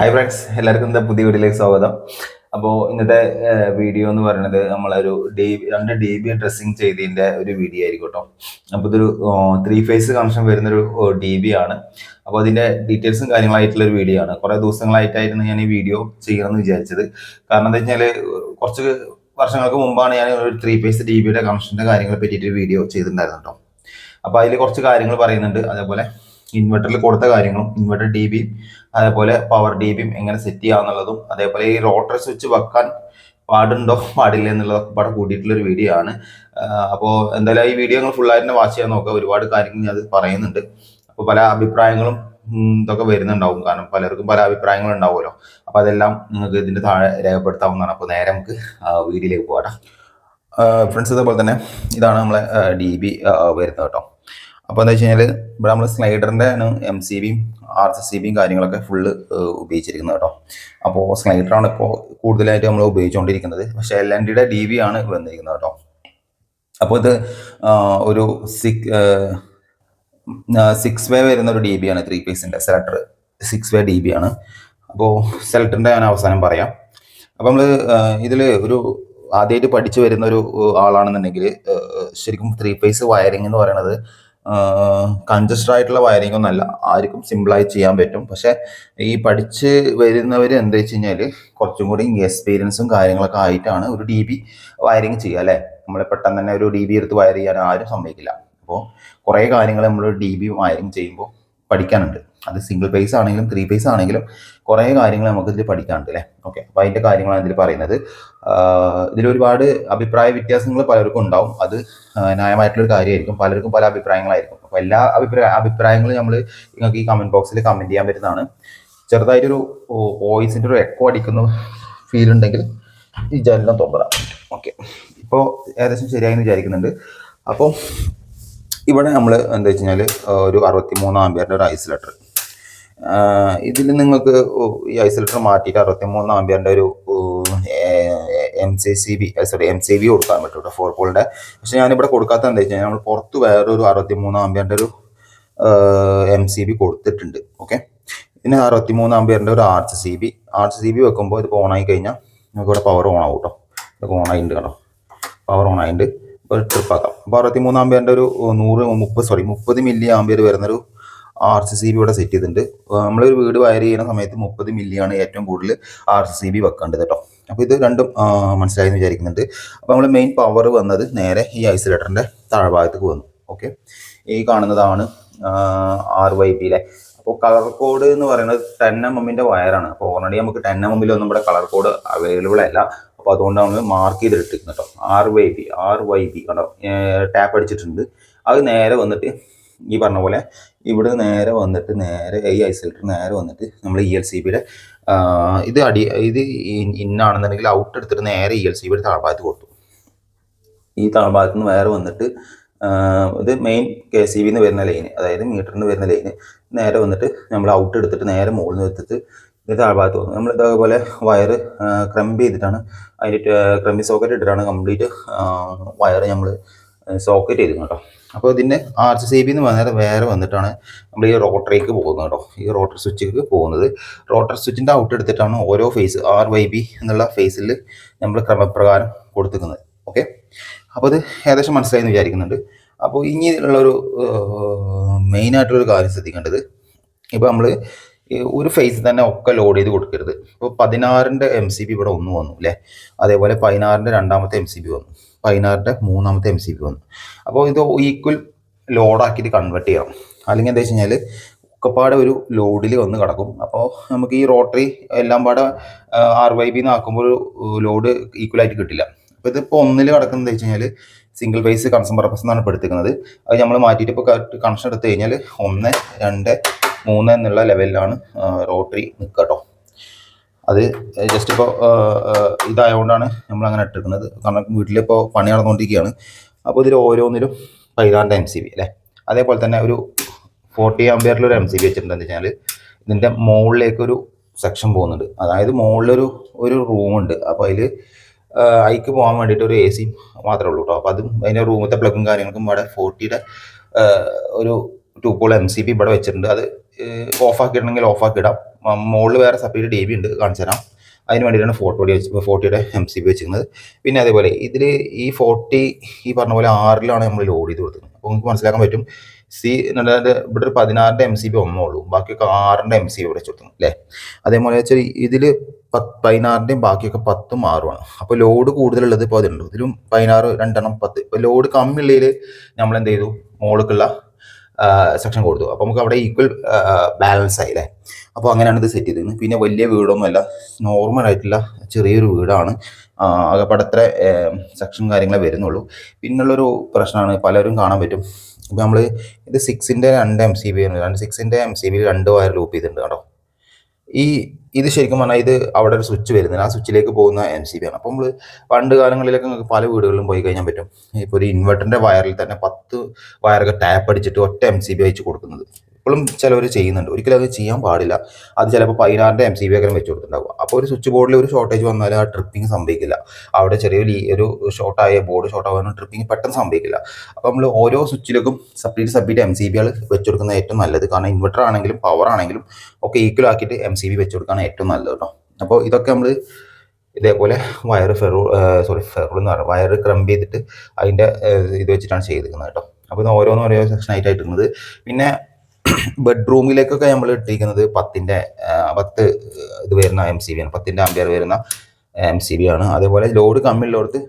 Hi friends എല്ലാവർക്കും ഇന്നത്തെ പുതിയ വീഡിയോയിലേക്ക് സ്വാഗതം. അപ്പോൾ ഇന്നത്തെ വീഡിയോ എന്ന് പറയുന്നത് നമ്മളൊരു ഡി രണ്ട് ഡി ബി ഡ്രസ്സിങ് ചെയ്തതിന്റെ ഒരു വീഡിയോ ആയിരിക്കും കേട്ടോ. അപ്പോൾ ഇതൊരു ത്രീ ഫേസ് കണക്ഷൻ വരുന്നൊരു ഡി ബി ആണ്. അപ്പോൾ അതിന്റെ ഡീറ്റെയിൽസും കാര്യങ്ങളായിട്ടുള്ള ഒരു വീഡിയോ ആണ്. കുറേ ദിവസങ്ങളായിട്ടായിരുന്നു ഞാൻ ഈ വീഡിയോ ചെയ്യണമെന്ന് വിചാരിച്ചത്. കാരണം എന്താ വെച്ചാൽ കുറച്ച് വർഷങ്ങൾക്ക് മുമ്പാണ് ഞാൻ ഒരു ത്രീ ഫേസ് ഡി ബിയുടെ കണക്ഷന്റെ കാര്യങ്ങളെ പറ്റിയിട്ട് വീഡിയോ ചെയ്തിട്ടുണ്ടായിരുന്നു കേട്ടോ. അപ്പോൾ അതിൽ കുറച്ച് കാര്യങ്ങൾ പറയുന്നുണ്ട്. അതേപോലെ ഇൻവെർട്ടറിൽ കൊടുത്ത കാര്യങ്ങളും ഇൻവെർട്ടർ ഡി ബിയും അതേപോലെ പവർ ഡി ബിയും എങ്ങനെ സെറ്റ് ചെയ്യാന്നുള്ളതും അതേപോലെ ഈ റോട്ടർ സ്വിച്ച് വെക്കാൻ പാടുണ്ടോ പാടില്ല എന്നുള്ളതൊക്കെ പാടെ കൂട്ടിയിട്ടുള്ള ഒരു വീഡിയോ ആണ് അപ്പോൾ എന്തായാലും ഈ വീഡിയോ നിങ്ങൾ ഫുള്ളായിട്ട് തന്നെ വാച്ച് ചെയ്യാൻ നോക്കുക. ഒരുപാട് കാര്യങ്ങൾ ഞാൻ അത് പറയുന്നുണ്ട്. അപ്പോൾ പല അഭിപ്രായങ്ങളും ഇതൊക്കെ വരുന്നുണ്ടാവും. കാരണം പലർക്കും പല അഭിപ്രായങ്ങൾ ഉണ്ടാവുമല്ലോ. അപ്പോൾ അതെല്ലാം നിങ്ങൾക്ക് ഇതിന്റെ താഴെ രേഖപ്പെടുത്താവുന്നതാണ്. അപ്പോൾ നേരെ നമുക്ക് വീഡിയോയിലേക്ക് പോകാം ഫ്രണ്ട്സ് ഇതേപോലെ തന്നെ ഇതാണ് നമ്മളെ ഡി ബി വരുന്നത് കേട്ടോ. അപ്പോൾ എന്താ വെച്ച് കഴിഞ്ഞാൽ ഇവിടെ നമ്മൾ സ്ലൈഡറിന്റെ എം സി ബിയും ആർ എസ് സി ബിയും കാര്യങ്ങളൊക്കെ ഫുള്ള് ഉപയോഗിച്ചിരിക്കുന്നത് കേട്ടോ. അപ്പോൾ സ്ലൈഡറാണ് ഇപ്പോൾ കൂടുതലായിട്ട് നമ്മൾ ഉപയോഗിച്ചുകൊണ്ടിരിക്കുന്നത് പക്ഷേ എൽ എൻ ഡിയുടെ ഡി ബി ആണ് വന്നിരിക്കുന്നത് കേട്ടോ. അപ്പോൾ ഇത് ഒരു സിക് സിക്സ് വേ വരുന്ന ഒരു ഡി ബി ആണ് ത്രീ പീസിന്റെ selector six way D B ആണ്. അപ്പോൾ സെലക്ടറിന്റെ ഞാൻ അവസാനം പറയാം. അപ്പോൾ നമ്മൾ ഇതിൽ ഒരു ആദ്യമായിട്ട് പഠിച്ചു വരുന്ന ഒരു ആളാണെന്നുണ്ടെങ്കിൽ ശരിക്കും ത്രീ ഫേസ് വയറിംഗ് എന്ന് പറയുന്നത് കൺജസ്റ്റഡ് ആയിട്ടുള്ള വയറിംഗ് ഒന്നല്ല ആർക്കും സിമ്പിളായി ചെയ്യാൻ പറ്റും. പക്ഷെ ഈ പഠിച്ച് വരുന്നവർ എന്താ വെച്ച് കഴിഞ്ഞാൽ കുറച്ചും കൂടി എക്സ്പീരിയൻസും കാര്യങ്ങളൊക്കെ ആയിട്ടാണ് ഒരു ഡി ബി വയറിംഗ് ചെയ്യുക അല്ലേ? നമ്മൾ പെട്ടെന്ന് തന്നെ ഒരു ഡി ബി എടുത്ത് വയർ ചെയ്യാൻ ആരും സമ്മതിക്കില്ല. അപ്പോൾ കുറേ കാര്യങ്ങൾ നമ്മൾ ഡി ബി വയറിംഗ് ചെയ്യുമ്പോൾ പഠിക്കാനുണ്ട്. അത് സിംഗിൾ പേസ് ആണെങ്കിലും ത്രീ പേസ് ആണെങ്കിലും കുറേ കാര്യങ്ങൾ നമുക്ക് ഇതിൽ പഠിക്കാനുണ്ട് അല്ലേ ഓക്കെ അപ്പോൾ അതിന്റെ കാര്യങ്ങളാണ് ഇതിൽ പറയുന്നത്. ഒരുപാട് അഭിപ്രായ വ്യത്യാസങ്ങൾ പലർക്കും ഉണ്ടാവും. അത് ന്യായമായിട്ടുള്ളൊരു കാര്യമായിരിക്കും. പലർക്കും പല അഭിപ്രായങ്ങളായിരിക്കും. അപ്പോൾ എല്ലാ അഭിപ്രായ അഭിപ്രായങ്ങളും നമ്മൾ നിങ്ങൾക്ക് ഈ കമന്റ് ബോക്സിൽ കമന്റ് ചെയ്യാൻ പറ്റുന്നതാണ്. ചെറുതായിട്ടൊരു വോയിസിന്റെ ഒരു എക്കോ അടിക്കുന്ന ഫീൽ ഉണ്ടെങ്കിൽ ഈ ജനലം തുറന്നിടാം ഓക്കെ ഇപ്പോൾ ഏകദേശം ശരിയായെന്ന് വിചാരിക്കുന്നുണ്ട്. അപ്പോൾ ഇവിടെ നമ്മൾ എന്താ വെച്ച് കഴിഞ്ഞാൽ ഒരു അറുപത്തി മൂന്ന് ആംബിയറിന്റെ ഒരു ഐസൊലേറ്റർ ഇതിൽ നിങ്ങൾക്ക് ഈ ഐസൊലേറ്റർ മാറ്റിയിട്ട് അറുപത്തി മൂന്ന് ആംബിയറിന്റെ ഒരു M C C B sorry M C B കൊടുക്കാൻ പറ്റും കേട്ടോ ഫോർ പോളിന്റെ. പക്ഷെ ഞാനിവിടെ കൊടുക്കാത്ത എന്താ വെച്ച് കഴിഞ്ഞാൽ നമ്മൾ പുറത്ത് വേറൊരു അറുപത്തി മൂന്ന് ആംബിയറിന്റെ ഒരു എം സി ബി കൊടുത്തിട്ടുണ്ട് ഓക്കെ? പിന്നെ അറുപത്തി മൂന്ന് ആംബിയറിന്റെ ഒരു R C B R C B വെക്കുമ്പോൾ ഇത് ഓണായി കഴിഞ്ഞാൽ നമുക്ക് ഇവിടെ പവർ ഓൺ ആവും കേട്ടോ ഇതൊക്കെ ഓൺ ആയിട്ടുണ്ട് കേട്ടോ പവർ ഓൺ ആയിട്ടുണ്ട് ഒരു ട്രിപ്പ് ആക്കാം അപ്പോൾ അറുപത്തി മൂന്ന് ആംബിയറിന്റെ ഒരു നൂറ് മുപ്പത് സോറി മുപ്പത് മില്ലി ആംബിയർ വരുന്നൊരു ആർ സി സി ബി ഇവിടെ സെറ്റ് ചെയ്തിട്ടുണ്ട്. നമ്മളൊരു വീട് വയർ ചെയ്യുന്ന സമയത്ത് മുപ്പത് മില്ലിയാണ് ഏറ്റവും കൂടുതൽ ആർ സി സി ബി വെക്കേണ്ടത് കേട്ടോ അപ്പോൾ ഇത് രണ്ടും മനസ്സിലായെന്ന് വിചാരിക്കുന്നുണ്ട്. അപ്പോൾ നമ്മൾ മെയിൻ പവർ വന്നത് നേരെ ഈ ഐസൊലേറ്ററിന്റെ താഴ്ഭാഗത്തേക്ക് വന്നു. ഓക്കെ ഈ കാണുന്നതാണ് ആർ വൈ പിയിലെ അപ്പോൾ കളർ കോഡ് എന്ന് പറയുന്നത് ടെൻ എം എമ്മിന്റെ വയറാണ്. അപ്പോൾ ഓൾറെഡി നമുക്ക് ടെൻ എം എമ്മിലൊന്നും നമ്മുടെ കളർ കോഡ് അവൈലബിൾ അല്ല. അപ്പോൾ അതുകൊണ്ടാണ് നമ്മൾ മാർക്ക് ചെയ്തിട്ടിരിക്കുന്നത് കേട്ടോ R Y B R Y B കേട്ടോ ടാപ്പ് അടിച്ചിട്ടുണ്ട്. അത് നേരെ വന്നിട്ട് ഈ പറഞ്ഞ പോലെ ഇവിടെ നേരെ വന്നിട്ട് നേരെ ഈ ഐസൊലേറ്റർ നേരെ വന്നിട്ട് നമ്മൾ ഇ എൽ സി ബിയുടെ ഇത് അടി ഇത് ഇന്നാണെന്നുണ്ടെങ്കിൽ ഔട്ട് എടുത്തിട്ട് നേരെ ഇ എൽ സി ബിയുടെ താഴ്ഭാഗത്ത് കൊടുത്തു. ഈ താഴ്ഭാഗത്ത് നിന്ന് വേറെ വന്നിട്ട് ഇത് മെയിൻ കെ സി ബിന്ന് വരുന്ന ലൈന് അതായത് മീറ്ററിന് വരുന്ന ലൈന് നേരെ വന്നിട്ട് നമ്മൾ ഔട്ട് എടുത്തിട്ട് നേരെ മുകളിൽ നിന്ന് എടുത്തിട്ട് ഇത് താഴ്ഭാഗത്ത് വന്നു. നമ്മൾ ഇതേപോലെ വയർ ക്രംബ് ചെയ്തിട്ടാണ് അതിന്റെ ക്രംബി സോക്കറ്റ് ഇട്ടിട്ടാണ് കംപ്ലീറ്റ് വയർ നമ്മൾ സോക്കറ്റ് ചെയ്തു കേട്ടോ. അപ്പോൾ ഇതിന്റെ ആർ സി ബി എന്ന് പറഞ്ഞാൽ വേറെ വന്നിട്ടാണ് നമ്മൾ ഈ റോട്ടറിലേക്ക് പോകുന്നത് കേട്ടോ. ഈ റോട്ടർ സ്വിച്ചിലേക്ക് പോകുന്നത്. റോട്ടർ സ്വിച്ചിന്റെ ഔട്ട് എടുത്തിട്ടാണ് ഓരോ ഫേസ് ആർ വൈ ബി എന്നുള്ള ഫേസിൽ നമ്മൾ ക്രമപ്രകാരം കൊടുത്തിരിക്കുന്നത്. ഓക്കെ അപ്പോൾ അത് ഏകദേശം മനസ്സിലായി എന്ന് വിചാരിക്കുന്നുണ്ട്. അപ്പോൾ ഇനി ഉള്ളൊരു മെയിനായിട്ടുള്ളൊരു കാര്യം ശ്രദ്ധിക്കേണ്ടത് ഇപ്പോൾ നമ്മൾ ഒരു ഫേസ് തന്നെ ഒക്കെ ലോഡ് ചെയ്ത് കൊടുക്കരുത്. ഇപ്പോൾ പതിനാറിന്റെ എം സി ബി ഇവിടെ ഒന്ന് വന്നു അല്ലേ അതേപോലെ പതിനാറിന്റെ രണ്ടാമത്തെ എം സി ബി വന്നു. പതിനാറിന്റെ മൂന്നാമത്തെ എം സി ബി വന്നു. അപ്പോൾ ഇത് ഈക്വൽ ലോഡാക്കിയിട്ട് കൺവേർട്ട് ചെയ്യണം അല്ലെങ്കിൽ എന്താ വെച്ച് കഴിഞ്ഞാൽ ഒക്കെപ്പാടെ ഒരു ലോഡിൽ വന്ന് കിടക്കും. അപ്പോൾ നമുക്ക് ഈ റോട്ടറി എല്ലാം പാടെ ആർ വൈ ബിന്ന് ആക്കുമ്പോൾ ഒരു ലോഡ് ഈക്വൽ ആയിട്ട് കിട്ടില്ല. അപ്പോൾ ഇതിപ്പോൾ ഒന്നിൽ കിടക്കുന്നത് വെച്ച് കഴിഞ്ഞാൽ സിംഗിൾ ഫേസ് കൺസം പർപ്പസ് എന്നാണ് എടുത്തിരിക്കുന്നത് അത് നമ്മൾ മാറ്റിയിട്ട് ഇപ്പോൾ കണക്ഷൻ എടുത്തു കഴിഞ്ഞാൽ ഒന്ന് രണ്ട് മൂന്ന് എന്നുള്ള ലെവലിലാണ് റോട്ടറി നിൽക്കട്ടോ കേട്ടോ അത് ജസ്റ്റ് ഇപ്പോൾ ഇതായതുകൊണ്ടാണ് നമ്മൾ അങ്ങനെ ഇട്ടിരിക്കുന്നത്. കാരണം വീട്ടിലിപ്പോൾ പണി നടന്നുകൊണ്ടിരിക്കുകയാണ് അപ്പോൾ ഇതിൽ ഓരോന്നിലും പതിനാറിന്റെ എം സി ബി അല്ലേ? അതേപോലെ തന്നെ ഒരു ഫോർട്ടി ആംബിയറിലൊരു എം സി ബി വെച്ചിട്ടുണ്ട് എന്താ വെച്ചാൽ ഇതിന്റെ മുകളിലേക്ക് ഒരു സെക്ഷൻ പോകുന്നുണ്ട്. അതായത് മുകളിലൊരു ഒരു റൂമുണ്ട് അപ്പോൾ അതിൽ അതിക്ക് പോകാൻ വേണ്ടിയിട്ട് ഒരു എ സി മാത്രമേ ഉള്ളൂ കേട്ടോ അപ്പോൾ അതും അതിന്റെ റൂമത്തെ പ്ലഗും കാര്യങ്ങൾക്കും ഇവിടെ ഫോർട്ടിയുടെ ഒരു two pole M C B ഇവിടെ വെച്ചിട്ടുണ്ട്. അത് ഓഫ് ഓഫാക്കിയിടാം മുകളിൽ വേറെ സെപ്പറേറ്റ് ഡി ബി ഉണ്ട് കാണിച്ചു തരാം. അതിന് വേണ്ടിയിട്ടാണ് ഫോർട്ടി ഫോർട്ടിയുടെ എം സി ബി വെച്ചിരിക്കുന്നത്. പിന്നെ അതേപോലെ ഇതിൽ ഈ ഫോർട്ടി ഈ പറഞ്ഞ പോലെ ആറിലാണ് നമ്മൾ ലോഡ് ചെയ്ത് കൊടുക്കുന്നത് അപ്പോൾ നിങ്ങൾക്ക് മനസ്സിലാക്കാൻ പറ്റും സി എന്നുള്ളത് ഇവിടെ ഒരു പതിനാറിന്റെ എം സി ബി ഒന്നേ ഉള്ളൂ ബാക്കിയൊക്കെ ആറിന്റെ എം സി ബി ഇവിടെ വെച്ചു അല്ലേ? അതേപോലെ വെച്ചാൽ ഇതിൽ പത്ത് പതിനാറിന്റെയും ബാക്കിയൊക്കെ പത്തും ആറുമാണ് അപ്പോൾ ലോഡ് കൂടുതലുള്ളത് ഇപ്പോൾ അതുണ്ട് ഇതിലും പതിനാറ് രണ്ടെണ്ണം പത്ത്. ഇപ്പോൾ ലോഡ് കമ്മിയുള്ളതിൽ നമ്മൾ എന്ത് ചെയ്തു? മോൾക്കുള്ള സെക്ഷൻ കൊടുത്തു. അപ്പോൾ നമുക്ക് അവിടെ ഈക്വൽ ബാലൻസ് ആയി അല്ലേ? അപ്പോൾ അങ്ങനെയാണ് ഇത് സെറ്റ് ചെയ്തത് പിന്നെ വലിയ വീടൊന്നുമല്ല നോർമൽ ആയിട്ടുള്ള ചെറിയൊരു വീടാണ്. അകപ്പാടെ അത്ര സെക്ഷൻ കാര്യങ്ങളെ വരുന്നുള്ളൂ. പിന്നുള്ളൊരു പ്രശ്നമാണ് പലരും കാണാൻ പറ്റും. ഇപ്പോൾ നമ്മൾ ഇത് സിക്സിന്റെ രണ്ട് എം സി ബി രണ്ട് സിക്സിന്റെ എം സി ബി രണ്ട് വയർ ലൂപ്പ് ചെയ്തിട്ടുണ്ട് കേട്ടോ ഈ ഇത് ശരിക്കും പറഞ്ഞാൽ ഇത് അവിടെ ഒരു സ്വിച്ച് വരുന്നില്ല. ആ സ്വിച്ചിലേക്ക് പോകുന്ന എം സി ബി ആണ്. അപ്പോൾ നമ്മൾ പണ്ട് കാലങ്ങളിലൊക്കെ നമുക്ക് പല വീടുകളിലും പോയി കഴിഞ്ഞാൽ പറ്റും. ഇപ്പോൾ ഒരു ഇൻവെർട്ടറിന്റെ വയറിൽ തന്നെ പത്ത് വയറൊക്കെ ടാപ്പ് അടിച്ചിട്ട് ഒറ്റ എം സി ബി അയച്ച് കൊടുക്കുന്നത്. ഇപ്പോഴും ചിലവർ ചെയ്യുന്നുണ്ട്. ഒരിക്കലും അത് ചെയ്യാൻ പാടില്ല. അത് ചിലപ്പോൾ പതിനാറിന്റെ എം സി ബി അകലം വെച്ച് അപ്പോൾ ഒരു സ്വിച്ച് ബോർഡിൽ ഒരു ഷോർട്ടേജ് വന്നാൽ ആ ട്രിപ്പിംഗ് സംഭവിക്കില്ല. അവിടെ ചെറിയ ലീ ഒരു ഷോർട്ടായ ബോർഡ് ഷോർട്ട് ആവാനും ട്രിപ്പിംഗ് പെട്ടെന്ന് സംഭവിക്കില്ല. അപ്പോൾ നമ്മൾ ഓരോ സ്വിച്ചിലേക്കും സെപ്പറേറ്റ് സെപ്പറേറ്റ് എം സി ബികൾ വെച്ച് കൊടുക്കുന്നത് ഏറ്റവും നല്ലത്. കാരണം ഇൻവെർട്ടർ ആണെങ്കിലും പവർ ആണെങ്കിലും ഒക്കെ ഈക്വൽ ആക്കിയിട്ട് എം സി ബി വെച്ച് കൊടുക്കുകയാണ് ഏറ്റവും നല്ലത് കേട്ടോ അപ്പോൾ ഇതൊക്കെ നമ്മൾ ഇതേപോലെ വയർ ഫെറു സോറി ഫെറു എന്ന് പറയുന്നത് വയർ ക്രംബ് ചെയ്തിട്ട് അതിന്റെ ഇത് വെച്ചിട്ടാണ് ചെയ്തിരിക്കുന്നത് കേട്ടോ അപ്പോൾ ഇത് ഓരോന്നും ഓരോ സെക്ഷൻ ആയിട്ടാണ് പിന്നെ ബെഡ്റൂമിലേക്കൊക്കെ നമ്മൾ ഇട്ടിരിക്കുന്നത് പത്തിന്റെ പത്ത് ഇത് വരുന്ന എം സി ബി ആണ്. പത്തിന്റെ അമ്പയർ വരുന്ന എം സി ബി ആണ്. അതേപോലെ ലോഡ് കമ്മിയുള്ളടത്ത്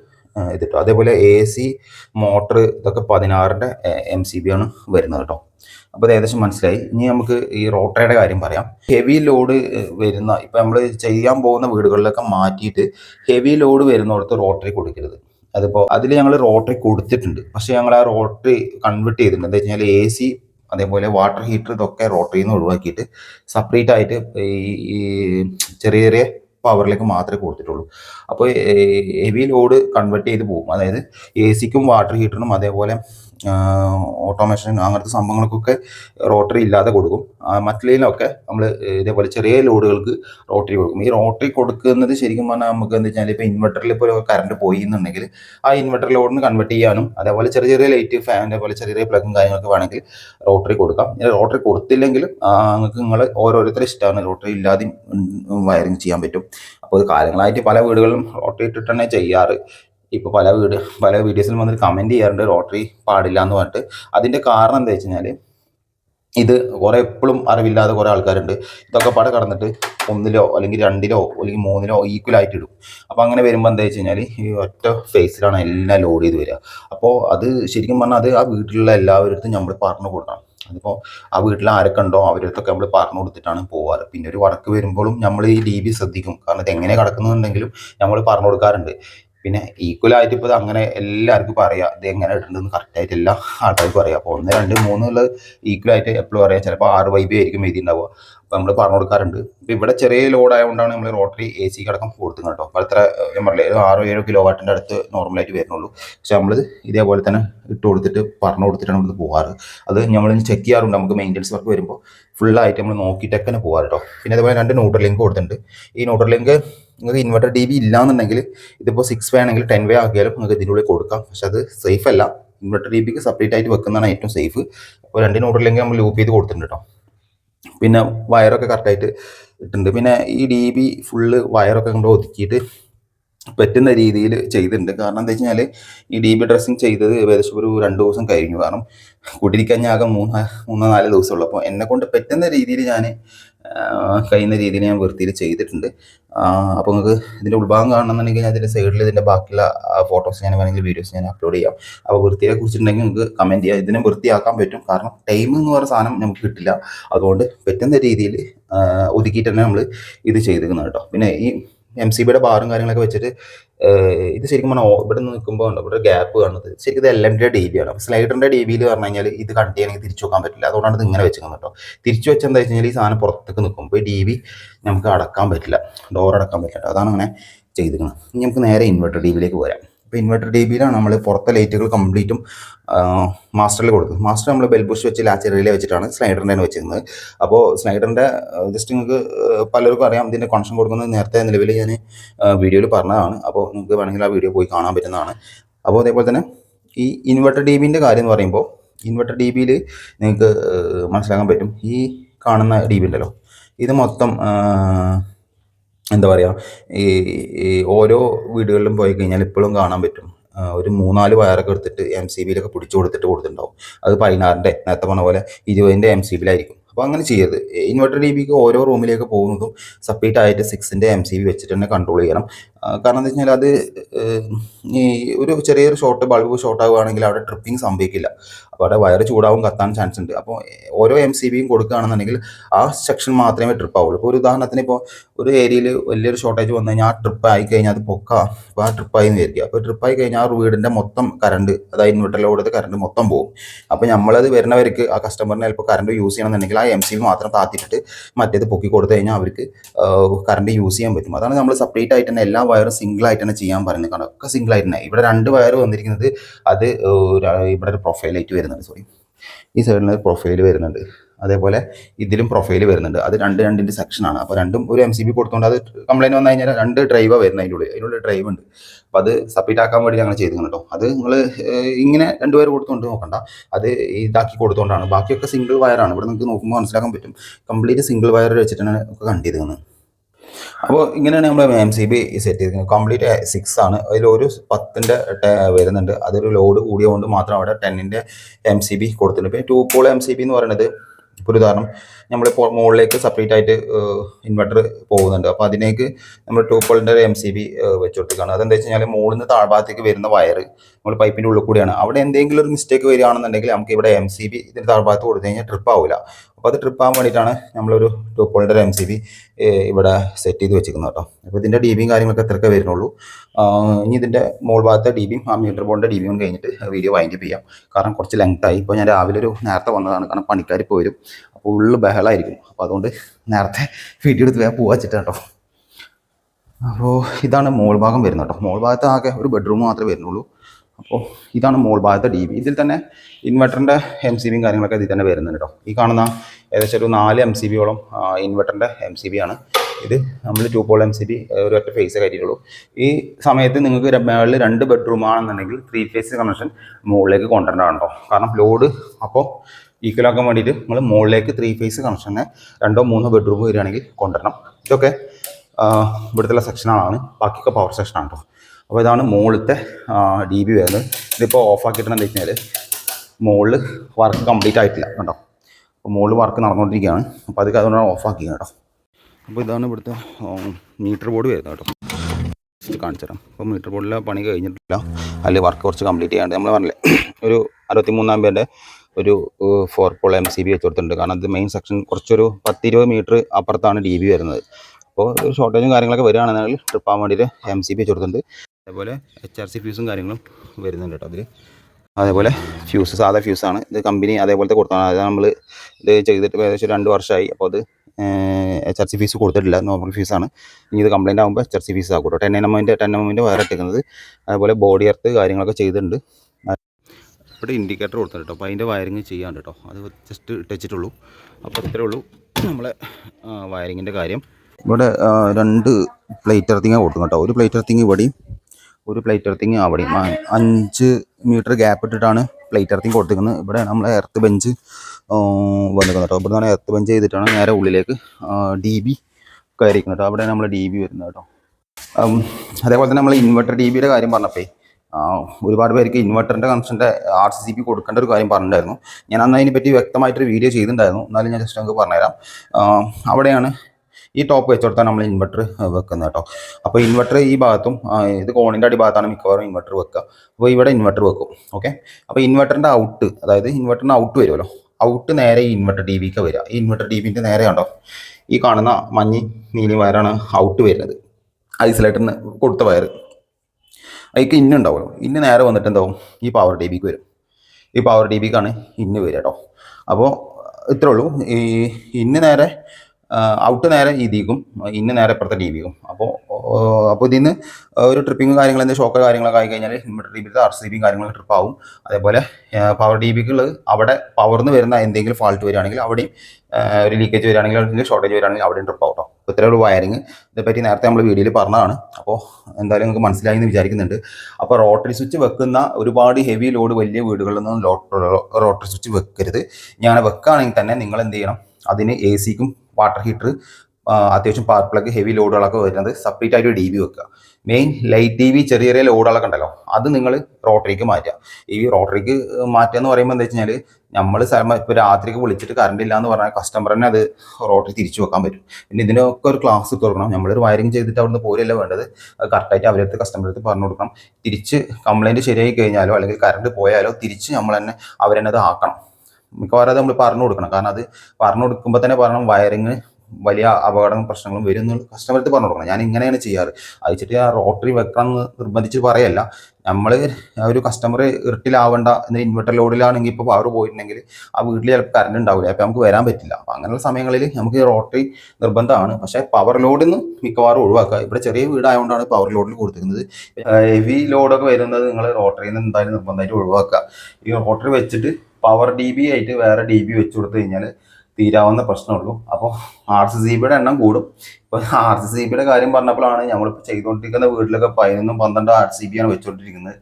ഇതിട്ടോ. അതേപോലെ എ സി മോട്ടർ ഇതൊക്കെ പതിനാറിന്റെ എം സി ബി ആണ് വരുന്നത് കേട്ടോ അപ്പോൾ അത് ഏകദേശം മനസ്സിലായി. ഇനി നമുക്ക് ഈ റോട്ടറിയുടെ കാര്യം പറയാം. ഹെവി ലോഡ് വരുന്ന ഇപ്പം നമ്മൾ ചെയ്യാൻ പോകുന്ന വീടുകളിലൊക്കെ മാറ്റിയിട്ട് ഹെവി ലോഡ് വരുന്നിടത്ത് റോട്ടറി കൊടുക്കരുത്. അതിപ്പോൾ അതിൽ ഞങ്ങൾ റോട്ടറി കൊടുത്തിട്ടുണ്ട്. പക്ഷേ ഞങ്ങൾ ആ റോട്ടറി കൺവേർട്ട് ചെയ്തിട്ടുണ്ട്. എന്താ വെച്ചാൽ എ സി അതേപോലെ വാട്ടർ ഹീറ്റർ ഇതൊക്കെ റോട്ടറിയിൽ നിന്ന് ഒഴിവാക്കിയിട്ട് സെപ്പറേറ്റ് ആയിട്ട് ഈ ചെറിയ ചെറിയ പവറിലേക്ക് മാത്രമേ കൊടുത്തിട്ടുള്ളൂ. അപ്പോൾ ഹെവി ലോഡ് കൺവേർട്ട് ചെയ്ത് പോകും. അതായത് എ സിക്കും വാട്ടർ ഹീറ്ററിനും അതേപോലെ ഓട്ടോമേഷൻ അങ്ങനത്തെ സംഭവങ്ങൾക്കൊക്കെ റോട്ടറി ഇല്ലാതെ കൊടുക്കും. മറ്റുള്ളതിലൊക്കെ നമ്മൾ ഇതേപോലെ ചെറിയ ലോഡുകൾക്ക് റോട്ടറി കൊടുക്കും. ഈ റോട്ടറി കൊടുക്കുന്നത് ശരിക്കും പറഞ്ഞാൽ നമുക്ക് എന്താ വെച്ചാൽ ഇപ്പോൾ ഇൻവെർട്ടറിൽ ഇപ്പോൾ കറണ്ട് പോയി എന്നുണ്ടെങ്കിൽ ആ ഇൻവെർട്ടർ ലോഡിന് കൺവെർട്ട് ചെയ്യാനും അതേപോലെ ചെറിയ ചെറിയ ലൈറ്റ് ഫാൻ പോലെ ചെറിയ ചെറിയ പ്ലഗും കാര്യങ്ങളൊക്കെ വേണമെങ്കിൽ റോട്ടറി കൊടുക്കാം. റോട്ടറി കൊടുത്തില്ലെങ്കിൽ നിങ്ങൾക്ക് നിങ്ങൾ ഓരോരുത്തരും ഇഷ്ടമാണ് റോട്ടറി ഇല്ലാതെയും വയറിങ് ചെയ്യാൻ പറ്റും. അപ്പോൾ ഇത് കാലങ്ങളായിട്ട് പല വീടുകളിലും റോട്ടറി ഇട്ടിട്ട് ചെയ്യാറ്. ഇപ്പോൾ പല വീട് പല വീഡിയോസിലും വന്നിട്ട് കമന്റ് ചെയ്യാറുണ്ട് റോട്ടറി പാടില്ല എന്ന് പറഞ്ഞിട്ട്. അതിന്റെ കാരണം എന്താ വെച്ച് കഴിഞ്ഞാൽ ഇത് കുറേ എപ്പോഴും അറിവില്ലാതെ കുറേ ആൾക്കാരുണ്ട്. ഇതൊക്കെ പാടെ കടന്നിട്ട് ഒന്നിലോ അല്ലെങ്കിൽ രണ്ടിലോ അല്ലെങ്കിൽ മൂന്നിലോ ഈക്വൽ ആയിട്ട് ഇടും. അപ്പോൾ അങ്ങനെ വരുമ്പോൾ എന്താ വെച്ച് കഴിഞ്ഞാൽ ഈ ഒറ്റ ഫേസിലാണ് എല്ലാം ലോഡ് ചെയ്ത് വരിക. അപ്പോൾ അത് ശരിക്കും പറഞ്ഞാൽ അത് ആ വീട്ടിലുള്ള എല്ലാവരുടെ നമ്മൾ പറഞ്ഞു കൊടുക്കണം. അതിപ്പോൾ ആ വീട്ടിൽ ആരൊക്കെ ഉണ്ടോ അവരടുത്തൊക്കെ നമ്മൾ പറഞ്ഞു കൊടുത്തിട്ടാണ് പോവാറ്. പിന്നെ ഒരു വടക്ക് വരുമ്പോഴും നമ്മൾ ഈ ഡി ബി ശ്രദ്ധിക്കും. കാരണം ഇത് എങ്ങനെ കിടക്കുന്നുണ്ടെങ്കിലും നമ്മൾ പറഞ്ഞു കൊടുക്കാറുണ്ട്. പിന്നെ ഈക്വലായിട്ട് ഇപ്പോൾ അങ്ങനെ എല്ലാവർക്കും പറയാം ഇത് എങ്ങനെ ഇടേണ്ടതെന്ന് കറക്റ്റായിട്ട് എല്ലാ ആൾക്കാർക്കും അറിയാം അപ്പോൾ ഒന്ന് രണ്ട് മൂന്ന് ഉള്ളത് ഈക്വൽ ആയിട്ട് എപ്പോഴും അറിയാം ചിലപ്പോൾ ആറ് വൈബി ആയിരിക്കും എഴുതി ഉണ്ടാവുക അപ്പോൾ നമ്മൾ പറഞ്ഞു കൊടുക്കാറുണ്ട്. ഇപ്പോൾ ഇവിടെ ചെറിയ ലോഡ് ആയതുകൊണ്ടാണ് നമ്മൾ റോട്ടറി എ സി അടക്കം കൊടുക്കുന്നത് കേട്ടോ അപ്പോൾ അത്ര ഞാൻ പറഞ്ഞില്ലേ ആറോ ഏഴോ കിലോ വാട്ടിന്റെ അടുത്ത് നോർമലായിട്ട് വരുന്നുള്ളൂ. പക്ഷെ നമ്മൾ ഇതേപോലെ തന്നെ ഇട്ട് കൊടുത്തിട്ട് പറഞ്ഞു കൊടുത്തിട്ടാണ് നമ്മൾ പോകാറ് അത് നമ്മൾ ചെക്ക് ചെയ്യാറുണ്ട്. നമുക്ക് മെയിന്റനൻസ് വർക്ക് വരുമ്പോൾ ഫുൾ ആയിട്ട് നമ്മൾ നോക്കിയിട്ടൊക്കെ തന്നെ പോകാറ് കേട്ടോ പിന്നെ അതുപോലെ രണ്ട് നോട്ടർ ലിങ്ക് കൊടുത്തിട്ടുണ്ട്. ഈ നോട്ടർ ലിങ്ക് നിങ്ങൾക്ക് ഇൻവെർട്ടർ ഡി ബി ഇല്ലാന്നുണ്ടെങ്കിൽ ഇതിപ്പോൾ സിക്സ് വേ ആണെങ്കിൽ ടെൻ വേ ആക്കിയാലും നിങ്ങൾക്ക് ഇതിനുള്ളിൽ കൊടുക്കാം. പക്ഷെ അത് സേഫ് അല്ല. ഇൻവെർട്ടർ ഡി ബിക്ക് സെപ്പറേറ്റ് ആയിട്ട് വെക്കുന്നതാണ് ഏറ്റവും സേഫ് അപ്പോൾ രണ്ട് ന്യൂട്രൽ ലിങ്ക് നമ്മൾ ലൂപ്പ് ചെയ്ത് കൊടുത്തിട്ടുണ്ട് കേട്ടോ പിന്നെ വയറൊക്കെ കറക്റ്റായിട്ട് ഇട്ടിട്ടുണ്ട്. പിന്നെ ഈ ഡി ബി ഫുള്ള് വയറൊക്കെ നമ്മൾ ഒതുക്കിയിട്ട് പറ്റുന്ന രീതിയിൽ ചെയ്തിട്ടുണ്ട്. കാരണം എന്താ വെച്ച് കഴിഞ്ഞാൽ ഈ ഡി ബി ഡ്രസ്സിങ് ചെയ്തത് ഏകദേശം ഒരു രണ്ട് ദിവസം കഴിഞ്ഞു. കാരണം കുടിരിക്കാൻ ആകെ മൂന്ന് മൂന്നോ നാല് ദിവസമുള്ളൂ അപ്പോൾ എന്നെ കൊണ്ട് പറ്റുന്ന രീതിയിൽ ഞാൻ കഴിയുന്ന രീതിയിൽ ഞാൻ വൃത്തിയിൽ ചെയ്തിട്ടുണ്ട്. അപ്പോൾ നിങ്ങൾക്ക് ഇതിന്റെ ഉൾഭാഗം കാണണമെന്നുണ്ടെങ്കിൽ ഞാൻ ഇതിന്റെ സൈഡിൽ ഇതിന്റെ ബാക്കിയുള്ള ഫോട്ടോസ് ഞാൻ വേണമെങ്കിൽ വീഡിയോസ് ഞാൻ അപ്ലോഡ് ചെയ്യാം. അപ്പോൾ വൃത്തിയെ കുറിച്ചിട്ടുണ്ടെങ്കിൽ നിങ്ങൾക്ക് കമന്റ് ചെയ്യാം. ഇതിനെ വൃത്തിയാക്കാൻ പറ്റും. കാരണം ടൈം എന്ന് പറയുന്ന സാധനം നമുക്ക് കിട്ടില്ല. അതുകൊണ്ട് പറ്റുന്ന രീതിയിൽ ഒതുക്കിയിട്ട് തന്നെ നമ്മൾ ഇത് ചെയ്തിരിക്കുന്നത് കേട്ടോ. പിന്നെ ഈ എം സി ബിയുടെ ബാറും കാര്യങ്ങളൊക്കെ വെച്ചിട്ട് ഇത് ശരിക്കും പറഞ്ഞാൽ ഇവിടെ നിന്ന് നിൽക്കുമ്പോൾ ഉണ്ട് ഇവിടെ ഗ്യാപ്പ് കാണുന്നത്. ശരിക്കും ഇത് എൽ എം ഡി ബി ആണ്. സ്ലൈഡറിന്റെ ഡി ബിയിൽ പറഞ്ഞു കഴിഞ്ഞാൽ ഇത് കട്ട് ചെയ്യണമെങ്കിൽ തിരിച്ചു വെക്കാൻ പറ്റില്ല. അതുകൊണ്ടാണ് ഇത് ഇങ്ങനെ വെച്ചിരിക്കുന്നത് കേട്ടോ. തിരിച്ചു വെച്ചാൽ എന്താ വെച്ച് കഴിഞ്ഞാൽ ഈ സാധനം പുറത്തേക്ക് നിൽക്കുമ്പോൾ ഡി ബി നമുക്ക് അടക്കാൻ പറ്റില്ല. ഡോർ അടക്കാൻ പറ്റില്ല അതാണ് അങ്ങനെ ചെയ്തിരിക്കുന്നത്. ഇനി നമുക്ക് നേരെ ഇൻവെർട്ടർ ഡി ബിയിലേക്ക് വരാം. ഇപ്പോൾ ഇൻവെർട്ടർ ഡി ബിയിലാണ് നമ്മൾ പുറത്തെ ലൈറ്റുകൾ കംപ്ലീറ്റും മാസ്റ്ററിൽ കൊടുത്തത് മാസ്റ്റർ നമ്മൾ ബെൽബുഷ് വെച്ച് ലാച്ച് റിലേ വെച്ചിട്ടാണ് സ്നൈഡറിന്റെ തന്നെ വെച്ചിരുന്നത്. അപ്പോൾ സ്നൈഡറിന്റെ ജസ്റ്റ് നിങ്ങൾക്ക് പലർക്കും അറിയാം ഇതിന്റെ കണക്ഷൻ കൊടുക്കുന്നത് നേരത്തെ നിലവിൽ ഞാൻ വീഡിയോയിൽ പറഞ്ഞതാണ്. അപ്പോൾ നിങ്ങൾക്ക് വേണമെങ്കിൽ ആ വീഡിയോ പോയി കാണാൻ പറ്റുന്നതാണ്. അപ്പോൾ അതേപോലെ തന്നെ ഈ ഇൻവെർട്ടർ ഡി ബിന്റെ കാര്യം എന്ന് പറയുമ്പോൾ ഇൻവെർട്ടർ ഡി ബിയിൽ നിങ്ങൾക്ക് മനസ്സിലാക്കാൻ പറ്റും. ഈ കാണുന്ന ഡി ബി ഉണ്ടല്ലോ ഇത് മൊത്തം എന്താ പറയുക ഈ ഈ ഓരോ വീടുകളിലും പോയി കഴിഞ്ഞാൽ ഇപ്പോഴും കാണാൻ പറ്റും. ഒരു മൂന്നാൽ വയറൊക്കെ എടുത്തിട്ട് എം സി ബിയിലൊക്കെ പിടിച്ചു കൊടുത്തിട്ട് കൊടുത്തിട്ടുണ്ടാവും. അത് പതിനാറിന്റെ നേരത്തെ പറഞ്ഞ പോലെ ഇരുപതിന്റെ എം സി ബിയിലായിരിക്കും അപ്പോൾ അങ്ങനെ ചെയ്യരുത്. ഇൻവെർട്ടർ ഡി ബിക്ക് ഓരോ റൂമിലേക്ക് പോകുന്നതും സെപ്പറേറ്റ് ആയിട്ട് സിക്സിന്റെ എം സി ബി വെച്ചിട്ട് തന്നെ കൺട്രോൾ ചെയ്യണം. കാരണം എന്താ വെച്ചാൽ അത് ഈ ഒരു ചെറിയൊരു ഷോർട്ട് ബൾബ് ഷോർട്ട് ആവുകയാണെങ്കിൽ അവിടെ ട്രിപ്പിംഗ് സംഭവിക്കില്ല. അവിടെ വയറ് ചൂടാവും കത്താൻ ചാൻസ് ഉണ്ട്. അപ്പോൾ ഓരോ എം സി ബിയും കൊടുക്കുകയാണെന്നുണ്ടെങ്കിൽ ആ സെക്ഷൻ മാത്രമേ ട്രിപ്പ് ആവുള്ളൂ. ഇപ്പോൾ ഒരു ഉദാഹരണത്തിന് ഇപ്പോൾ ഒരു ഏരിയയിൽ വലിയൊരു ഷോർട്ടേജ് വന്നു കഴിഞ്ഞാൽ ആ ട്രിപ്പ് ആയി കഴിഞ്ഞാൽ അത് പൊക്കാം. അപ്പോൾ ആ ട്രിപ്പായി എന്ന് വിചാരിക്കുക അപ്പോൾ ട്രിപ്പായി കഴിഞ്ഞാൽ ആ വീടിന്റെ മൊത്തം കറണ്ട് അതായത് ഇൻവെർട്ടറിൽ കറണ്ട് മൊത്തം പോകും അപ്പോൾ നമ്മളത് വരുന്നവർക്ക് ആ കസ്റ്റമറിന് ചിലപ്പോൾ കറണ്ട് യൂസ് ചെയ്യണമെന്നുണ്ടെങ്കിൽ ആ എം സി ബി മാത്രം താത്തിട്ടിട്ട് മറ്റേത് പൊക്കി കൊടുത്തു കഴിഞ്ഞാൽ അവർക്ക് കറണ്ട് യൂസ് ചെയ്യാൻ പറ്റും. അതാണ് നമ്മൾ സെപ്പറേറ്റ് ആയിട്ട് തന്നെ എല്ലാ വയറും സിംഗിൾ ആയിട്ട് തന്നെ ചെയ്യാൻ പറയുന്നത്. കാരണം ഒക്കെ സിംഗിൾ ആയിട്ട് തന്നെ. ഇവിടെ രണ്ട് വയർ വന്നിരിക്കുന്നത് അത് ഇവിടെ ഒരു പ്രൊഫൈലായിട്ട് വരുന്നുണ്ട് സോറി ഈ സൈഡിൽ പ്രൊഫൈൽ വരുന്നുണ്ട്. അതേപോലെ ഇതിലും പ്രൊഫൈൽ വരുന്നുണ്ട്. അത് രണ്ട് രണ്ടിന്റെ സെക്ഷനാണ് അപ്പോൾ രണ്ടും ഒരു എം സി ബി കൊടുത്തുകൊണ്ട് അത് കംപ്ലൈന്റ് വന്നു കഴിഞ്ഞാൽ രണ്ട് ഡ്രൈവാണ് വരുന്നത് അതിന്റെ ഉള്ളിൽ. അതിനുള്ള ഡ്രൈവ് ഉണ്ട്. അപ്പോൾ അത് സബ്മിറ്റ് ആക്കാൻ വേണ്ടി ഞങ്ങൾ ചെയ്തു കേട്ടോ. അത് നിങ്ങൾ ഇങ്ങനെ രണ്ടുപേർ കൊടുത്തുകൊണ്ട് നോക്കണ്ട. അത് ഇതാക്കി കൊടുത്തുകൊണ്ടാണ് ബാക്കിയൊക്കെ സിംഗിൾ വയറാണ് ഇവിടെ നിങ്ങൾക്ക് നോക്കുമ്പോൾ മനസ്സിലാക്കാൻ പറ്റും. കംപ്ലീറ്റ് സിംഗിൾ വയർ വെച്ചിട്ടാണ് ഒക്കെ കണ്ടിരിക്കുന്നത്. അപ്പോൾ ഇങ്ങനെയാണ് നമ്മൾ എം സി ബി സെറ്റ് ചെയ്തിരിക്കുന്നത്. കംപ്ലീറ്റ് സിക്സ് ആണ്. അതിൽ ഒരു പത്തിന്റെ വരുന്നുണ്ട്. അതൊരു ലോഡ് കൂടിയ കൊണ്ട് മാത്രം അവിടെ ടെന്നിന്റെ എം സി ബി കൊടുത്തിട്ടുണ്ട്. പിന്നെ two pole M C B എന്ന് പറയുന്നത് ഇപ്പോൾ ഉദാഹരണം. നമ്മളിപ്പോൾ മുകളിലേക്ക് സെപ്പറേറ്റ് ആയിട്ട് ഇൻവെർട്ടർ പോകുന്നുണ്ട്. അപ്പോൾ അതിലേക്ക് നമ്മൾ ടൂ പോളിന്റെ എം സി ബി വെച്ച് കൊടുക്കുകയാണ് അതെന്താ വെച്ച് കഴിഞ്ഞാൽ മുകളിൽ നിന്ന് താഴ്ഭാഗത്തേക്ക് വരുന്ന വയർ നമ്മൾ പൈപ്പിന്റെ ഉള്ളിൽ കൂടിയാണ്. അവിടെ എന്തെങ്കിലും ഒരു മിസ്റ്റേക്ക് വരികയാണെന്നുണ്ടെങ്കിൽ നമുക്ക് ഇവിടെ എം സി ബി ഇതിന്റെ താഴ്ഭാഗത്ത് കൊടുത്തു കഴിഞ്ഞാൽ ട്രിപ്പ് ആവില്ല അപ്പോൾ അത് ട്രിപ്പ് ആകാൻ വേണ്ടിയിട്ടാണ് നമ്മളൊരു ടു പോളിന്റെ എം സി ബി ഇവിടെ സെറ്റ് ചെയ്ത് വെച്ചിരിക്കുന്നത് കേട്ടോ. അപ്പോൾ ഇതിന്റെ ഡി ബിയും കാര്യങ്ങളൊക്കെ എത്രയൊക്കെ വരുന്നുള്ളൂ. ഇനി ഇതിന്റെ മോൾ ഭാഗത്തെ ഡി ബിയും ആ മീറ്റർ ബോളിന്റെ ഡി ബിയും കഴിഞ്ഞിട്ട് വീഡിയോ വൈൻഡപ്പ് ചെയ്യാം. കാരണം കുറച്ച് ലെങ്ത് ആയി. ഇപ്പോൾ ഞാൻ രാവിലെ ഒരു നേരത്തെ വന്നതാണ്. കാരണം പണിക്കാർ ഇപ്പോൾ വരും. അപ്പോൾ ഉള്ളു ബഹളമായിരിക്കും അപ്പോൾ അതുകൊണ്ട് നേരത്തെ വീഡിയോ എടുത്ത് വേഗം പോവാ വെച്ചിട്ട് കേട്ടോ. അപ്പോൾ ഇതാണ് മോൾ ഭാഗം വരുന്നത് കേട്ടോ. മോൾ ഭാഗത്ത് ആകെ ഒരു ബെഡ്റൂം മാത്രമേ വരുന്നുള്ളൂ. അപ്പോൾ ഇതാണ് മോൾ ഭാഗത്തെ ഡി ബി ഇതിൽ തന്നെ ഇൻവെർട്ടറിന്റെ എം സി ബിയും കാര്യങ്ങളൊക്കെ ഇതിൽ തന്നെ വരുന്നുണ്ട് കേട്ടോ ഈ കാണുന്ന ഏകദേശം ഒരു നാല് എം സി ബിയോളം ഇൻവെർട്ടറിന്റെ എം സി ബി ആണ്. ഇത് നമ്മൾ two pole M C B ഒരു ഒറ്റ ഫേസ് കയറ്റിയുള്ളൂ ഈ സമയത്ത് നിങ്ങൾക്ക് മേളിൽ രണ്ട് ബെഡ്റൂം ആണെന്നുണ്ടെങ്കിൽ ത്രീ ഫേസ് കണക്ഷൻ മുകളിലേക്ക് കൊണ്ടുവരേണ്ടതാണ് കേട്ടോ കാരണം ലോഡ് അപ്പോൾ ഈക്വലാക്കാൻ വേണ്ടിയിട്ട് നമ്മൾ മുകളിലേക്ക് ത്രീ ഫേസ് കണക്ഷനെ രണ്ടോ മൂന്നോ ബെഡ്റൂം വരികയാണെങ്കിൽ കൊണ്ടുവരണം. ഇതൊക്കെ ഇവിടുത്തെ സെക്ഷനാണ് ബാക്കിയൊക്കെ പവർ സെക്ഷനാണ് കേട്ടോ അപ്പോൾ ഇതാണ് മുകളിലത്തെ ഡി ബി വരുന്നത്. ഇതിപ്പോൾ ഓഫ് എന്താ വെച്ച് കഴിഞ്ഞാൽ മുകളിൽ വർക്ക് കംപ്ലീറ്റ് ആയിട്ടില്ല കേട്ടോ അപ്പോൾ മുകളിൽ വർക്ക് നടന്നുകൊണ്ടിരിക്കുകയാണ്. അപ്പോൾ അതൊക്കെ അതുകൊണ്ടാണ് ഓഫ് ആക്കിയത് കേട്ടോ. അപ്പോൾ ഇതാണ് ഇവിടുത്തെ മീറ്റർ ബോർഡ് വരുന്നത് കേട്ടോ. ജസ്റ്റ് കാണിച്ചു തരാം. അപ്പോൾ മീറ്റർ ബോർഡിലെ പണി കഴിഞ്ഞിട്ടില്ല. അതിൽ വർക്ക് കുറച്ച് കംപ്ലീറ്റ് ചെയ്യാണ്ട് നമ്മൾ പറഞ്ഞില്ലേ ഒരു അറുപത്തി മൂന്നാം പേരുടെ ഒരു four pole M C B വെച്ച് കൊടുത്തിട്ടുണ്ട് കാരണം അത് മെയിൻ സെക്ഷൻ കുറച്ചൊരു പത്തിരുപത് മീറ്റർ അപ്പുറത്താണ് ഡി ബി വരുന്നത്. അപ്പോൾ ഒരു ഷോർട്ടേജും കാര്യങ്ങളൊക്കെ വരികയാണെന്നുണ്ടെങ്കിൽ ട്രിപ്പാൻ വേണ്ടിയിട്ട് എം സി ബി വെച്ച് കൊടുത്തിട്ടുണ്ട് അതേപോലെ എച്ച് ആർ സി ഫ്യൂസും കാര്യങ്ങളും വരുന്നുണ്ട് കേട്ടോ അതിൽ അതേപോലെ ഫ്യൂസ് സാധാ ഫ്യൂസാണ് ഇത് കമ്പനി അതേപോലത്തെ കൊടുത്താണ്. അത് നമ്മൾ ഇത് ചെയ്തിട്ട് ഏകദേശം രണ്ട് വർഷമായി അപ്പോൾ അത് എച്ച് ആർ സി ഫീസ് കൊടുത്തിട്ടില്ല. നോർമൽ ഫീസാണ് ഇനി ഇത് കംപ്ലൈന്റ് ആകുമ്പോൾ എച്ച് ആർ സി ഫീസ് ആക്കും കേട്ടോ. ടെൻ എൻ എമ്മിന്റെ ടെൻ എമ്മിന്റെ വയർ ഇട്ടിരിക്കുന്നത് അതേപോലെ ബോഡി എർത്ത് കാര്യങ്ങളൊക്കെ ചെയ്തിട്ടുണ്ട്. ഇവിടെ ഇൻഡിക്കേറ്റർ കൊടുത്തിട്ടുണ്ട് അപ്പോൾ അതിന്റെ വയറിങ് ചെയ്യാണ്ട് കേട്ടോ. അത് ജസ്റ്റ് ഇട്ടിട്ടുള്ളൂ അപ്പോൾ ഇത്രേ ഉള്ളൂ നമ്മളെ വയറിങ്ങിന്റെ കാര്യം. ഇവിടെ രണ്ട് പ്ലേറ്റ് എർത്തിങ്ങാണ് കൊടുക്കും കേട്ടോ. ഒരു പ്ലേറ്റ് എർത്തിങ് ഇവിടെയും ഒരു പ്ലേറ്റ് എർത്തിങ് അവിടെയും അഞ്ച് മീറ്റർ ഗ്യാപ്പ് ഇട്ടിട്ടാണ് പ്ലേറ്റ് എർത്തിങ് കൊടുത്തിരിക്കുന്നത്. ഇവിടെ നമ്മൾ എർത്ത് ബെഞ്ച് വന്നിരിക്കുന്നത് കേട്ടോ. ഇവിടെ നിന്നാണ് എർത്ത് ബെഞ്ച് ചെയ്തിട്ടാണ് നേരെ ഉള്ളിലേക്ക് ഡി ബി കയറിയിരിക്കുന്നത് കേട്ടോ. അവിടെ നമ്മൾ ഡി ബി വരുന്നത് കേട്ടോ. അതേപോലെ തന്നെ നമ്മൾ ഇൻവെർട്ടർ ഡി ബിയുടെ കാര്യം പറഞ്ഞപ്പോൾ ഒരുപാട് പേർക്ക് ഇൻവെർട്ടറിന്റെ കണക്ഷന്റെ ആർ സി സി ബി കൊടുക്കേണ്ട ഒരു കാര്യം പറഞ്ഞിട്ടുണ്ടായിരുന്നു. ഞാൻ അന്ന് അതിനെപ്പറ്റി വ്യക്തമായിട്ടൊരു വീഡിയോ ചെയ്തിട്ടുണ്ടായിരുന്നു. എന്നാലും ഞാൻ ജസ്റ്റ് നമുക്ക് പറഞ്ഞുതരാം. അവിടെയാണ് ഈ ടോപ്പ് വെച്ച് നമ്മൾ ഇൻവെർട്ടർ വെക്കുന്നത് കേട്ടോ. അപ്പോൾ ഇൻവെർട്ടർ ഈ ഭാഗത്തും ഇത് കോണിന്റെ അടിഭാഗത്താണ് മിക്കവാറും ഇൻവെർട്ടർ വെക്കുക. അപ്പോൾ ഇവിടെ ഇൻവെർട്ടർ വെക്കും ഓക്കെ അപ്പോൾ ഇൻവെർട്ടറിന്റെ ഔട്ട് അതായത് ഇൻവെർട്ടറിന്റെ ഔട്ട് വരുമല്ലോ. ഔട്ട് നേരെ ഈ ഇൻവെർട്ടർ ടി വിക്ക് വരിക. ഈ ഇൻവെർട്ടർ ടി വിന്റെ നേരെ ഉണ്ടോ ഈ കാണുന്ന മഞ്ഞി നീലി വയറാണ് ഔട്ട് വരുന്നത്. ഐസൊലേറ്ററിന് കൊടുത്ത വയർ അതിക്ക് ഇന്ന് ഉണ്ടാവുമല്ലോ. ഇന്ന് നേരെ വന്നിട്ട് എന്താവും? ഈ പവർ ടി ബിക്ക് വരും. ഈ പവർ ടി ബിക്കാണ് ഇന്ന് വരിക കേട്ടോ. അപ്പോൾ ഇത്രേ ഉള്ളൂ. ഈ ഇന്ന് നേരെ ഔട്ട് നേരെ ഇതിക്കും ഇന്ന് നേരെ ഇപ്പുറത്തെ ടി വിക്കും അപ്പോൾ അപ്പോൾ ഇതിന്ന് ഒരു ട്രിപ്പിങ്ങും കാര്യങ്ങളും എന്തെങ്കിലും ഷോക്കോ കാര്യങ്ങളൊക്കെ ആയി കഴിഞ്ഞാൽ ഇൻവെർട്ടർ ടി വിയിലത്തെ ആർ സി ബിയും കാര്യങ്ങളൊക്കെ ട്രിപ്പ് ആവും. അതേപോലെ പവർ ടി ബിക്കുള്ളത് അവിടെ പവർന്ന് വരുന്ന എന്തെങ്കിലും ഫാൾട്ട് വരികയാണെങ്കിൽ അവിടെയും ഒരു ലീക്കേജ് വരികയാണെങ്കിൽ അല്ലെങ്കിൽ ഷോർട്ടേജ് വരികയാണെങ്കിൽ അവിടെയും ട്രിപ്പ് ആവും കേട്ടോ അപ്പോൾ ഇത്രയുള്ള വയറിങ് ഇതേപ്പറ്റി നേരത്തെ നമ്മൾ വീഡിയോയിൽ പറഞ്ഞതാണ്. അപ്പോൾ എന്തായാലും നിങ്ങൾക്ക് മനസ്സിലായി എന്ന് വിചാരിക്കുന്നുണ്ട്. അപ്പോൾ റോട്ടറി സ്വിച്ച് വെക്കുന്ന ഒരുപാട് ഹെവി ലോഡ് വലിയ വീടുകളിലൊന്നും റോട്ടറി സ്വിച്ച് വെക്കരുത്. ഞാൻ വെക്കുകയാണെങ്കിൽ തന്നെ നിങ്ങൾ എന്ത് ചെയ്യണം? അതിന് എ സിക്കും വാട്ടർ ഹീറ്റർ അത്യാവശ്യം പവർ പ്ലഗ് ഹെവി ലോഡുകളൊക്കെ വരുന്നത് സെപ്പറേറ്റ് ആയിട്ട് ഡി ബി വെക്കുക. മെയിൻ ലൈറ്റ് ടി വി ചെറിയ ചെറിയ ലോഡുകളൊക്കെ ഉണ്ടല്ലോ അത് നിങ്ങൾ റോട്ടറിക്ക് മാറ്റുക. ഈ റോട്ടറിക്ക് മാറ്റുക എന്ന് പറയുമ്പോൾ എന്താ വെച്ച് കഴിഞ്ഞാൽ നമ്മൾ ഇപ്പോൾ രാത്രിക്ക് വിളിച്ചിട്ട് കറണ്ട് ഇല്ല എന്ന് പറഞ്ഞാൽ കസ്റ്റമറിനെ അത് റോട്ടറി തിരിച്ചു വെക്കാൻ പറ്റും. പിന്നെ ഇതിനൊക്കെ ഒരു ക്ലാസ് കൊടുക്കണം. നമ്മളൊരു വയറിങ് ചെയ്തിട്ട് അവിടുന്ന് പോരല്ല വേണ്ടത്? അത് കറക്റ്റായിട്ട് അവരടുത്ത് കസ്റ്റമർ അടുത്ത് പറഞ്ഞു കൊടുക്കണം. തിരിച്ച് കംപ്ലയിന്റ് ശരിയായി കഴിഞ്ഞാലോ അല്ലെങ്കിൽ കറണ്ട് പോയാലോ തിരിച്ച് നമ്മൾ തന്നെ അവരെന്നെ അത് ആക്കണം. മിക്കവാറും അത് നമ്മൾ പറഞ്ഞു കൊടുക്കണം. കാരണം അത് പറഞ്ഞു കൊടുക്കുമ്പോൾ തന്നെ പറയണം വയറിങ് വലിയ അപകടങ്ങളും പ്രശ്നങ്ങളും വരും എന്ന് കസ്റ്റമർ പറഞ്ഞു കൊടുക്കണം. ഞാൻ ഇങ്ങനെയാണ് ചെയ്യാറ്. അത് വെച്ചിട്ട് ആ റോട്ടറി വെക്കണം എന്ന് നിർബന്ധിച്ച് പറയല്ല. നമ്മൾ ഒരു കസ്റ്റമർ ഇരുട്ടിലാവേണ്ട എന്ന ഇൻവെർട്ടർ ലോഡിലാണെങ്കിൽ ഇപ്പോൾ പവർ പോയിട്ടുണ്ടെങ്കിൽ ആ വീട്ടിൽ ചിലപ്പോൾ കറണ്ട് ഉണ്ടാവില്ല. അപ്പോൾ നമുക്ക് വരാൻ പറ്റില്ല. അപ്പോൾ അങ്ങനെയുള്ള സമയങ്ങളിൽ നമുക്ക് റോട്ടറി നിർബന്ധമാണ്. പക്ഷേ പവർ ലോഡിൽ നിന്ന് മിക്കവാറും ഒഴിവാക്കുക. ഇവിടെ ചെറിയ വീടായതുകൊണ്ടാണ് പവർ ലോഡിൽ കൊടുത്തിരിക്കുന്നത്. ഹെവി ലോഡൊക്കെ വരുന്നത് നിങ്ങൾ റോട്ടറിയിൽ നിന്ന് എന്തായാലും നിർബന്ധമായിട്ട് ഒഴിവാക്കുക. ഈ റോട്ടറി വെച്ചിട്ട് പവർ ഡി ബി ആയിട്ട് വേറെ ഡി ബി വെച്ച് കൊടുത്തു കഴിഞ്ഞാൽ തീരാവുന്ന പ്രശ്നമുള്ളൂ. അപ്പോൾ ആർ സി സി ബിയുടെ എണ്ണം കൂടും. ഇപ്പോൾ ആർ സി സി ബിയുടെ കാര്യം പറഞ്ഞപ്പോഴാണ് നമ്മളിപ്പോൾ ചെയ്തുകൊണ്ടിരിക്കുന്ന വീട്ടിലൊക്കെ പതിനൊന്നും പന്ത്രണ്ടും ആർ സി ബി ആണ് വെച്ചുകൊണ്ടിരിക്കുന്നത്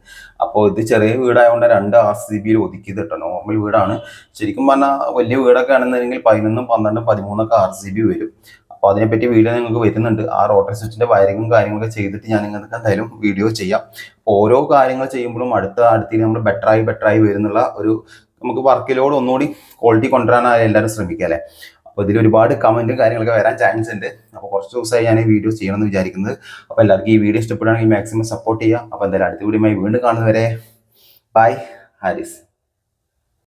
അപ്പോൾ ഇത് ചെറിയ വീടായതുകൊണ്ട് രണ്ട് ആർ സി ബിയിൽ ഒതുക്കി കേട്ടോ നോർമൽ വീടാണ്. ശരിക്കും പറഞ്ഞാൽ വലിയ വീടൊക്കെ ആണെന്നുണ്ടെങ്കിൽ പതിനൊന്നും പന്ത്രണ്ടും പതിമൂന്നൊക്കെ ആർ സി ബി വരും. അപ്പോൾ അതിനെപ്പറ്റി വീഡിയോ നിങ്ങൾക്ക് വരുന്നുണ്ട്. ആ റോട്ടർ സ്വിച്ചിന്റെ വയറിങ്ങും കാര്യങ്ങളൊക്കെ ചെയ്തിട്ട് ഞാൻ നിങ്ങൾക്ക് എന്തായാലും വീഡിയോ ചെയ്യാം. ഓരോ കാര്യങ്ങൾ ചെയ്യുമ്പോഴും അടുത്ത അടുത്ത് നമ്മൾ ബെറ്ററായി ബെറ്ററായി വരുന്നുള്ള ഒരു നമുക്ക് വർക്ക് ലോഡ് ഒന്നുകൂടി ക്വാളിറ്റി കൊണ്ടുവരാനായി എല്ലാവരും ശ്രമിക്കുക അല്ലേ? അപ്പോൾ ഇതിൽ ഒരുപാട് കമന്റും കാര്യങ്ങളൊക്കെ വരാൻ ചാൻസ് ഉണ്ട്. അപ്പോൾ കുറച്ച് ദിവസമായി ഞാൻ ഈ വീഡിയോ ചെയ്യണമെന്ന് വിചാരിക്കുന്നത്. അപ്പോൾ എല്ലാവർക്കും ഈ വീഡിയോ ഇഷ്ടപ്പെടുകയാണെങ്കിൽ മാക്സിമം സപ്പോർട്ട് ചെയ്യുക. അപ്പോൾ എന്തായാലും അടുത്ത വീഡിയോ വീണ്ടും കാണുന്നവരെ ബൈ ഹാരിസ്